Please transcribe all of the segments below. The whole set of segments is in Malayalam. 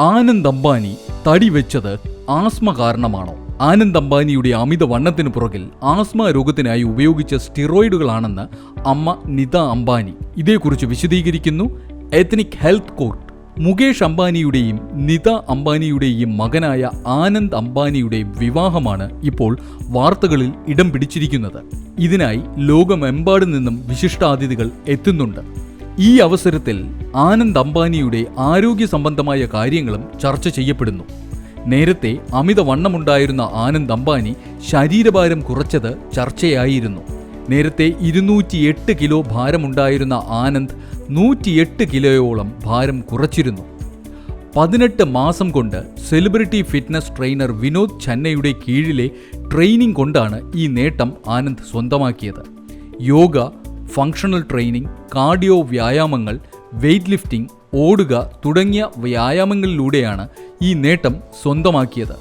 ആനന്ദ് അംബാനി തടി വെച്ചത് ആസ്മ കാരണമാണോ? ആനന്ദ് അംബാനിയുടെ അമിത വണ്ണത്തിന് പുറകിൽ ആസ്മ രോഗത്തിനായി ഉപയോഗിച്ച സ്റ്റിറോയിഡുകളാണെന്ന് അമ്മ നിത അംബാനി ഇതേക്കുറിച്ച് വിശദീകരിക്കുന്നു എത്നിക് ഹെൽത്ത് കോർട്ട്. മുകേഷ് അംബാനിയുടെയും നിത അംബാനിയുടെയും മകനായ ആനന്ദ് അംബാനിയുടെ വിവാഹമാണ് ഇപ്പോൾ വാർത്തകളിൽ ഇടം പിടിച്ചിരിക്കുന്നത്. ഇതിനായി ലോകമെമ്പാടും നിന്നും വിശിഷ്ടാതിഥികൾ എത്തുന്നുണ്ട്. ഈ അവസരത്തിൽ ആനന്ദ് അംബാനിയുടെ ആരോഗ്യ സംബന്ധമായ കാര്യങ്ങളും ചർച്ച ചെയ്യപ്പെടുന്നു. നേരത്തെ അമിത വണ്ണമുണ്ടായിരുന്ന ആനന്ദ് അംബാനി ശരീരഭാരം കുറച്ചത് ചർച്ചയായിരുന്നു. നേരത്തെ ഇരുന്നൂറ്റിയെട്ട് കിലോ ഭാരമുണ്ടായിരുന്ന ആനന്ദ് നൂറ്റിയെട്ട് കിലോയോളം ഭാരം കുറച്ചിരുന്നു. പതിനെട്ട് മാസം കൊണ്ട് സെലിബ്രിറ്റി ഫിറ്റ്നസ് ട്രെയിനർ വിനോദ് ഛന്നയുടെ കീഴിലെ ട്രെയിനിങ് കൊണ്ടാണ് ഈ നേട്ടം ആനന്ദ് സ്വന്തമാക്കിയത്. യോഗ ഫങ്ഷണൽ ട്രെയിനിങ് കാർഡിയോ വ്യായാമങ്ങൾ വെയ്റ്റ് ലിഫ്റ്റിംഗ് ഓടുക തുടങ്ങിയ വ്യായാമങ്ങളിലൂടെയാണ് ഈ നേട്ടം സ്വന്തമാക്കിയത്.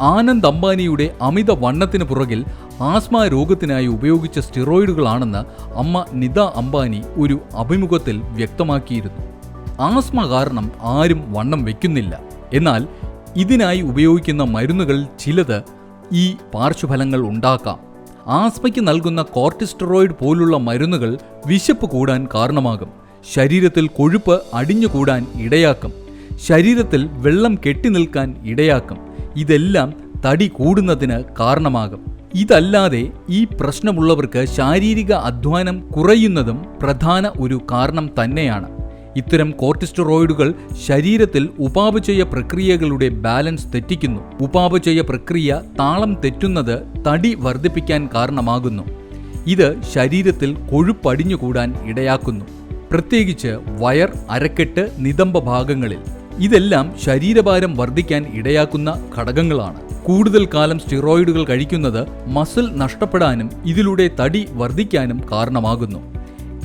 ആനന്ദ് അംബാനിയുടെ അമിത വണ്ണത്തിന് പുറകിൽ ആസ്മ രോഗത്തിനായി ഉപയോഗിച്ച സ്റ്റിറോയിഡുകളാണെന്ന് അമ്മ നിത അംബാനി ഒരു അഭിമുഖത്തിൽ വ്യക്തമാക്കിയിരുന്നു. ആസ്മ കാരണം ആരും വണ്ണം വയ്ക്കുന്നില്ല എന്നാൽ ഇതിനായി ഉപയോഗിക്കുന്ന മരുന്നുകൾ ചിലത് ഈ പാർശ്വഫലങ്ങൾ ഉണ്ടാക്കാം. ആസ്മയ്ക്ക് നൽകുന്ന കോർട്ടിസ്റ്ററോയിഡ് പോലുള്ള മരുന്നുകൾ വിശപ്പ് കൂടാൻ കാരണമാകും. ശരീരത്തിൽ കൊഴുപ്പ് അടിഞ്ഞുകൂടാൻ ഇടയാക്കും. ശരീരത്തിൽ വെള്ളം കെട്ടി നിൽക്കാൻ ഇടയാക്കും. ഇതെല്ലാം തടി കൂടുന്നതിന് കാരണമാകും. ഇതല്ലാതെ ഈ പ്രശ്നമുള്ളവർക്ക് ശാരീരിക അധ്വാനം കുറയുന്നതും പ്രധാന ഒരു കാരണം തന്നെയാണ്. ഇത്തരം കോർട്ടിസ്റ്ററോയിഡുകൾ ശരീരത്തിൽ ഉപാപചയ പ്രക്രിയകളുടെ ബാലൻസ് തെറ്റിക്കുന്നു. ഉപാപചയ പ്രക്രിയ താളം തെറ്റുന്നത് തടി വർദ്ധിപ്പിക്കാൻ കാരണമാകുന്നു. ഇത് ശരീരത്തിൽ കൊഴുപ്പടിഞ്ഞുകൂടാൻ ഇടയാക്കുന്നു. പ്രത്യേകിച്ച് വയർ അരക്കെട്ട് നിതംബ ഭാഗങ്ങളിൽ. ഇതെല്ലാം ശരീരഭാരം വർദ്ധിക്കാൻ ഇടയാക്കുന്ന ഘടകങ്ങളാണ്. കൂടുതൽ കാലം സ്റ്റിറോയിഡുകൾ കഴിക്കുന്നത് മസിൽ നഷ്ടപ്പെടാനും ഇതിലൂടെ തടി വർദ്ധിക്കാനും കാരണമാകുന്നു.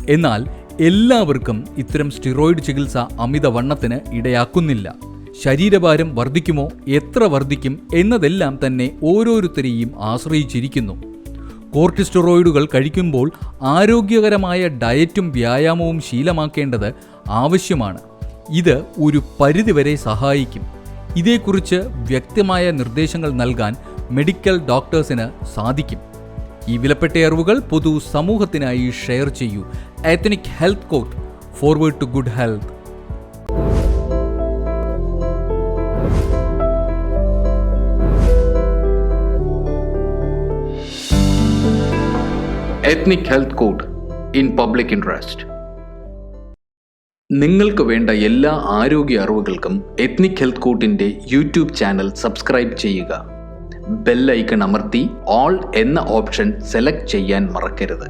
എന്നാൽ എല്ലാവർക്കും ഇത്തരം സ്റ്റിറോയിഡ് ചികിത്സ അമിതവണ്ണത്തിന് ഇടയാക്കുന്നില്ല. ശരീരഭാരം വർദ്ധിക്കുമോ എത്ര വർദ്ധിക്കും എന്നതെല്ലാം തന്നെ ഓരോരുത്തരെയും ആശ്രയിച്ചിരിക്കുന്നു. കോർട്ടിസ്റ്ററോയിഡുകൾ കഴിക്കുമ്പോൾ ആരോഗ്യകരമായ ഡയറ്റും വ്യായാമവും ശീലമാക്കേണ്ടത് ആവശ്യമാണ്. ഇത് ഒരു പരിധിവരെ സഹായിക്കും. ഇതേക്കുറിച്ച് വ്യക്തമായ നിർദ്ദേശങ്ങൾ നൽകാൻ മെഡിക്കൽ ഡോക്ടേഴ്സിന് സാധിക്കും. ഈ വിലപ്പെട്ട അറിവുകൾ പൊതു സമൂഹത്തിനായി ഷെയർ ചെയ്യൂ. Ethnic Health court Forward to Good Health. Ethnic health code in public interest നിങ്ങൾക്ക് വേണ്ട എല്ലാ ആരോഗ്യ അറിവുകൾക്കും എത്നിക് ഹെൽത്ത് കോട്ടിന്റെ യൂട്യൂബ് ചാനൽ സബ്സ്ക്രൈബ് ചെയ്യുക. ബെൽ ഐക്കൺ അമർത്തി ഓൾ എന്ന ഓപ്ഷൻ സെലക്ട് ചെയ്യാൻ മറക്കരുത്.